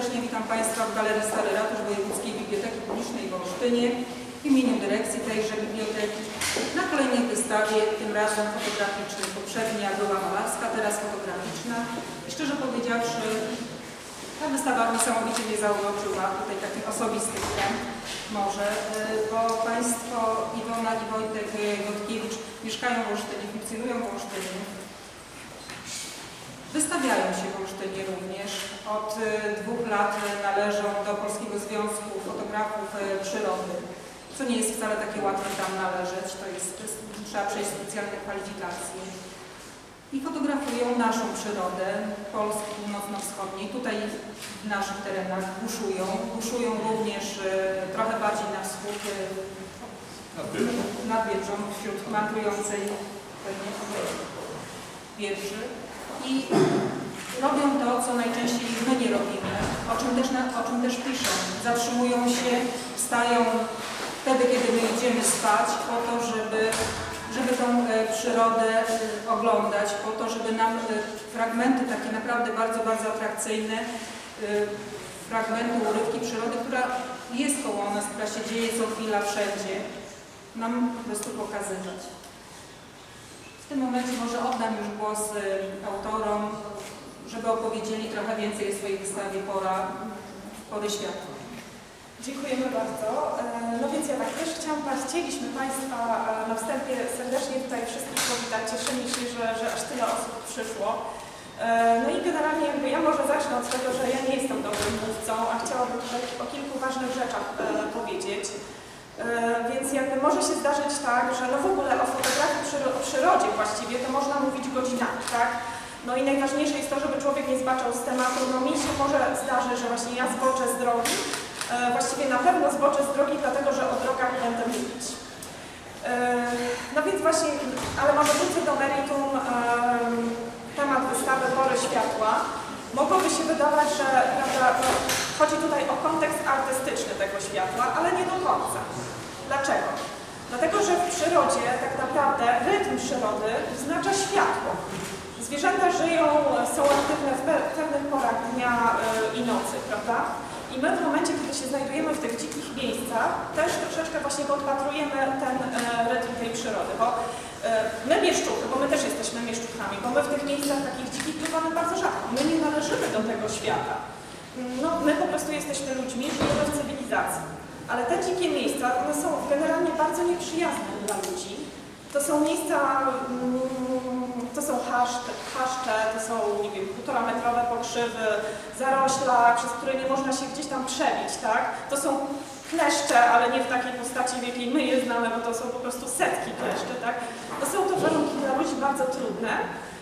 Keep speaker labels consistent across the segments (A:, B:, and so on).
A: serdecznie witam Państwa w Galerii Stary Ratusz Wojewódzkiej Biblioteki Publicznej w Olsztynie w imieniu dyrekcji tejże biblioteki na kolejnej wystawie, tym razem fotograficznej. Poprzednia była malarska, teraz fotograficzna. I szczerze powiedziawszy, ta wystawa niesamowicie mnie zauroczyła, tutaj taki osobisty wstęp może, y, bo Państwo Iwona i Wojtek y, Wodkiewicz mieszkają w Olsztynie, funkcjonują w Olsztynie. Wystawiają się w Olsztynie również. Od y, dwóch lat y, należą do Polskiego Związku Fotografów y, Przyrody, co nie jest wcale takie łatwe tam należeć. To jest, trzeba przejść specjalne kwalifikacje. I fotografują naszą przyrodę Polski Północno-Wschodniej. Tutaj w naszych terenach buszują. Buszują również trochę bardziej na wschód, nad Wieżą, wśród mantrującej pewnie wieży i robią to, co najczęściej my nie robimy, o czym też, na, o czym też piszą. Zatrzymują się, wstają wtedy, kiedy my idziemy spać, po to, żeby, żeby tą e, przyrodę e, oglądać, po to, żeby nam e, fragmenty takie naprawdę bardzo, bardzo atrakcyjne, fragmenty, urywki przyrody, która jest koło nas, która się dzieje co chwila wszędzie, nam po prostu pokazywać. W tym momencie może oddam już głos autorom, żeby opowiedzieli trochę więcej o swojej wystawie Pora, Pory Światła.
B: Dziękujemy bardzo. E, No więc ja tak też chciałam, Was- chcieliśmy Państwa e, na wstępie serdecznie tutaj wszystkich powitać. Cieszymy się, że, że aż tyle osób przyszło. E, No i generalnie jakby ja może zacznę od tego, że ja nie jestem dobrym mówcą, a chciałabym tutaj o kilku ważnych rzeczach powiedzieć. Więc jakby może się zdarzyć tak, że no w ogóle o fotografii przyro- o przyrodzie właściwie to można mówić godzinami, tak? No i najważniejsze jest to, żeby człowiek nie zbaczał z tematu. No mi się może zdarzy, że właśnie ja zboczę z drogi, E, Właściwie na pewno zboczę z drogi, dlatego że o drogach będę mówić. E, No więc właśnie, ale może wrócę do meritum em, temat wystawy Pory Światła. Mogłoby się wydawać, że prawda, no, chodzi tutaj o kontekst artystyczny tego światła, ale nie do końca. Dlaczego? Dlatego, że w przyrodzie tak naprawdę rytm przyrody wyznacza światło. Zwierzęta żyją, są aktywne w pe- pewnych porach dnia y, i nocy, prawda? I my w momencie, kiedy się znajdujemy w tych dzikich miejscach, też troszeczkę właśnie podpatrujemy ten e, rytm tej przyrody, bo e, my mieszczuchy, bo my też jesteśmy mieszczuchami, bo my w tych miejscach takich dzikich bywamy bardzo rzadko. My nie należymy do tego świata. No, my po prostu jesteśmy ludźmi, żyjemy w cywilizacji. Ale te dzikie miejsca, one są generalnie bardzo nieprzyjazne dla ludzi. To są miejsca, mm, to są chaszcze, chaszcze, to są, nie wiem, półtora metrowe pokrzywy, zarośla, przez które nie można się gdzieś tam przebić, tak? To są kleszcze, ale nie w takiej postaci, w jakiej my je znamy, bo to są po prostu setki kleszczy, tak? To są to warunki dla ludzi bardzo trudne.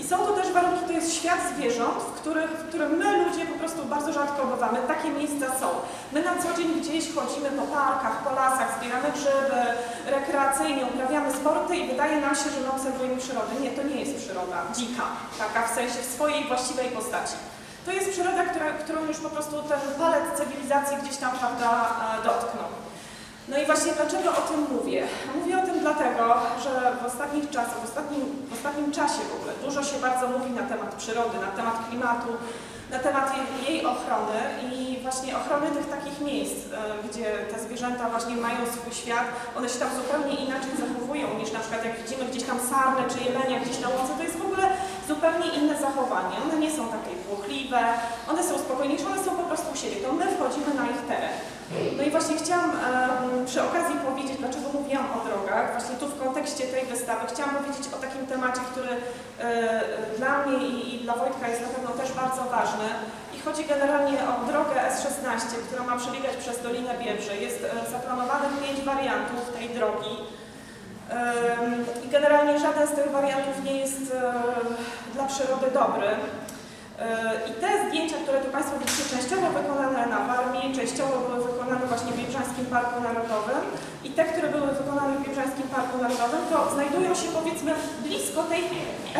B: I są to też warunki, to jest świat zwierząt, w, których, w którym my ludzie po prostu bardzo rzadko bywamy. Takie miejsca są. My na co dzień gdzieś chodzimy po parkach, po lasach, zbieramy grzyby, rekreacyjnie uprawiamy sporty i wydaje nam się, że my obserwujemy przyrodę. Nie, to nie jest przyroda dzika, taka w sensie w swojej właściwej postaci. To jest przyroda, która, którą już po prostu ten palet cywilizacji gdzieś tam, prawda, e, dotknął. No i właśnie dlaczego o tym mówię? Mówię o tym dlatego, że w ostatnich czasach, w ostatnim, w ostatnim czasie w ogóle dużo się bardzo mówi na temat przyrody, na temat klimatu, na temat jej, ochrony i właśnie ochrony tych takich miejsc, e, gdzie te zwierzęta właśnie mają swój świat, one się tam zupełnie inaczej zachowują niż na przykład jak widzimy gdzieś tam sarnę czy jelenia gdzieś na łące, to jest w ogóle zupełnie inne zachowanie. One nie są takie płochliwe, one są spokojniejsze, one są po prostu u siebie. To my wchodzimy na ich teren. No i właśnie chciałam przy okazji powiedzieć, dlaczego mówiłam o drogach, właśnie tu w kontekście tej wystawy, chciałam powiedzieć o takim temacie, który e, dla mnie i, dla Wojtka jest na pewno też bardzo ważny. I chodzi generalnie o drogę S16, która ma przebiegać przez Dolinę Biebrzy. Jest e, zaplanowanych pięć wariantów tej drogi. I generalnie żaden z tych wariantów nie jest e, dla przyrody dobry. E, I te zdjęcia, które tu Państwo widzicie, częściowo wykonane na Warmii, częściowo były wykonane właśnie w Biebrzańskim Parku Narodowym i te, które były wykonane w Biebrzańskim Parku Narodowym, to znajdują się powiedzmy blisko tej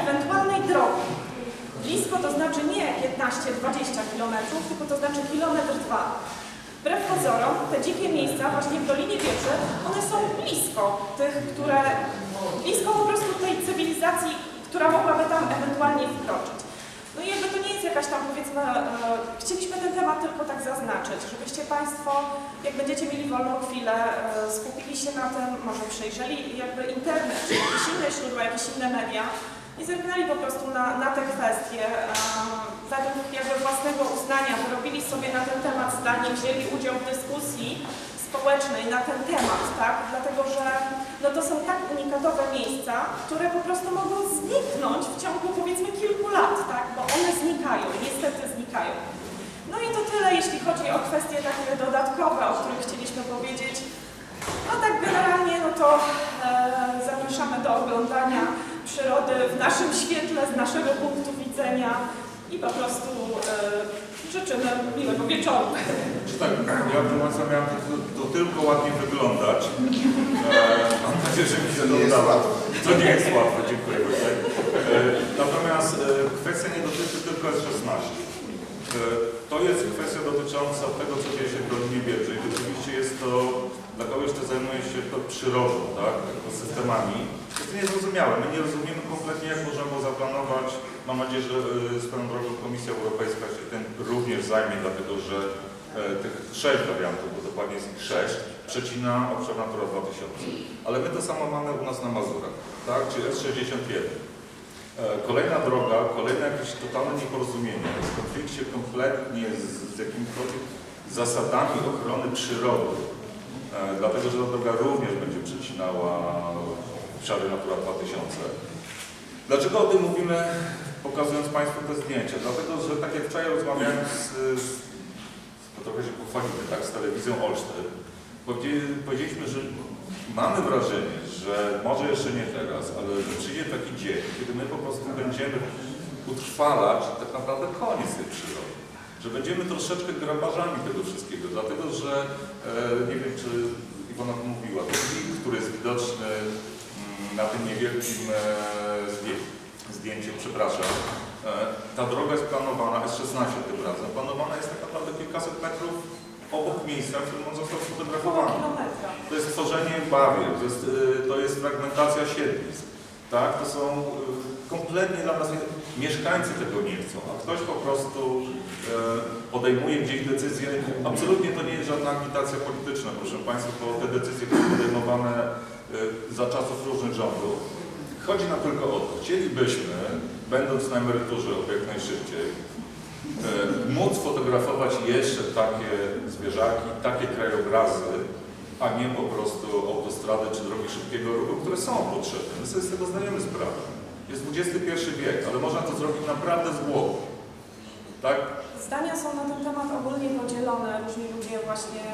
B: ewentualnej drogi. Blisko to znaczy nie 15-20 km, tylko to znaczy kilometr dwa. Wbrew pozorom, te dzikie miejsca właśnie w Dolinie Biebrzy, one są blisko tych, które, blisko po prostu tej cywilizacji, która mogłaby tam ewentualnie wkroczyć. No i jakby to nie jest jakaś tam powiedzmy, e, chcieliśmy ten temat tylko tak zaznaczyć, żebyście Państwo, jak będziecie mieli wolną chwilę, e, skupili się na tym, może przejrzeli jakby internet, czy jakieś inne źródła, jakieś inne media i zerknęli po prostu na, na te kwestie e, według jakby własnego uznania, wyrobili sobie na ten temat zdanie, wzięli udział w dyskusji społecznej na ten temat, tak? Dlatego, że no to są tak unikatowe miejsca, które po prostu mogą zniknąć w ciągu powiedzmy kilku lat, tak? Bo one znikają, niestety znikają. No i to tyle, jeśli chodzi o kwestie takie dodatkowe, o których chcieliśmy powiedzieć. No tak generalnie, no to e, zapraszamy do oglądania przyrody w naszym świetle, z naszego punktu widzenia i po prostu e, życzymy miłego wieczoru.
C: Czy tak, ja proszę Państwa miałem to, to tylko ładnie wyglądać. E, mam nadzieję, że mi się to udało. To nie jest łatwe, dziękuję bardzo. E, natomiast e, kwestia nie dotyczy tylko S16. E, to jest kwestia dotycząca tego, co dzieje się w Dolinie Biedrzej. Rzeczywiście jest to dla kogoś, kto zajmuje się to przyrodą, tak, ekosystemami. Jest niezrozumiałe. My nie rozumiemy kompletnie, jak było zaplanować. Mam nadzieję, że e, swoją drogą Komisja Europejska się tym również zajmie, dlatego że e, tych sześć wariantów, bo dokładnie jest ich sześć, przecina obszar Natura 2000. Ale my to samo mamy u nas na Mazurach, tak, czyli S61. E, Kolejna droga, kolejne jakieś totalne nieporozumienie, w konflikcie kompletnie z, z jakimikolwiek zasadami ochrony przyrody. Dlatego, że ta droga również będzie przecinała obszary Natura 2000. Dlaczego o tym mówimy, pokazując Państwu te zdjęcia? Dlatego, że tak jak wczoraj rozmawiałem z, z to trochę się pochwalimy, tak, z telewizją Olsztyn, powiedzieli- powiedzieliśmy, że mamy wrażenie, że może jeszcze nie teraz, ale że przyjdzie taki dzień, kiedy my po prostu będziemy utrwalać tak naprawdę koniec tej przyrody. Że będziemy troszeczkę grabarzami tego wszystkiego, dlatego że e, nie wiem, czy Iwona mówiła, wilk, który jest widoczny na tym niewielkim e, zdję- zdjęciu, przepraszam, e, ta droga jest planowana, S16 tym razem, planowana jest tak naprawdę kilkaset metrów obok miejsca, w którym on został
B: kilometra.
C: To jest tworzenie bawier, to jest, y, to jest fragmentacja siedlisk. Tak? To są kompletnie dla nas mieszkańcy tego nie chcą, a ktoś po prostu podejmuje gdzieś decyzje. Absolutnie to nie jest żadna agitacja polityczna, proszę Państwa, to te decyzje były podejmowane za czasów różnych rządów. Chodzi nam tylko o to, chcielibyśmy, będąc na emeryturze jak najszybciej, e, móc fotografować jeszcze takie zwierzaki, takie krajobrazy, a nie po prostu autostrady czy drogi szybkiego ruchu, które są potrzebne. My sobie z tego zdajemy sprawę. Jest XXI wiek, ale można to zrobić naprawdę z głowy. Tak?
B: Zdania są na ten temat ogólnie podzielone, różni ludzie właśnie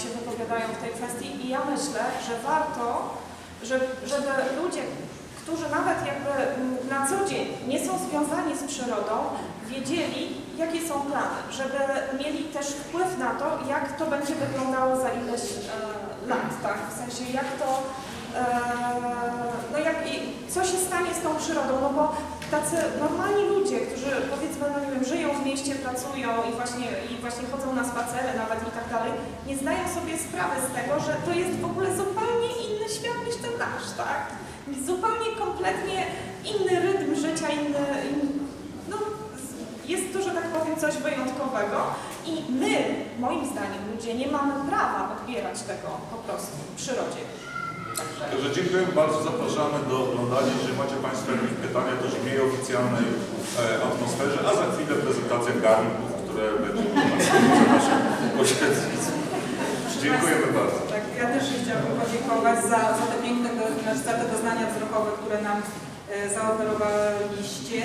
B: się wypowiadają w tej kwestii i ja myślę, że warto, żeby, żeby ludzie, którzy nawet jakby na co dzień nie są związani z przyrodą, wiedzieli, jakie są plany, żeby mieli też wpływ na to, jak to będzie wyglądało za ileś e, lat, tak? W sensie jak to, e, no jak, i co się stanie z tą przyrodą, no bo tacy normalni ludzie, którzy powiedzmy, no nie wiem, żyją w mieście, pracują i właśnie, i właśnie chodzą na spacery nawet i tak dalej, nie zdają sobie sprawy z tego, że to jest w ogóle zupełnie inny świat niż ten nasz, tak? Zupełnie kompletnie inny rytm życia, inny, in, no jest to, że tak powiem, coś wyjątkowego i my, moim zdaniem, ludzie nie mamy prawa odbierać tego po prostu przyrodzie. Także
C: dziękuję bardzo, zapraszamy do oglądania. Jeżeli macie Państwo jakieś pytania, to w nieoficjalnej e, atmosferze, a za chwilę prezentacja garnków, które będzie na naszym posiedzeniu. Dziękujemy bardzo.
A: Tak, ja też chciałabym podziękować za, za te piękne, do, znaczy za te doznania wzrokowe, które nam e, zaoferowaliście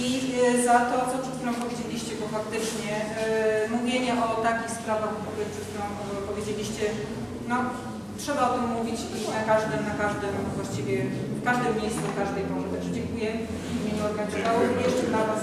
A: i e, za to, co przed chwilą powiedzieliście, bo faktycznie e, mówienie o takich sprawach, o przed chwilą e, powiedzieliście, no trzeba o tym mówić i na każdym, na każdym właściwie, w każdym miejscu, w każdej porze. Także dziękuję w imieniu organizatorów i jeszcze dla Was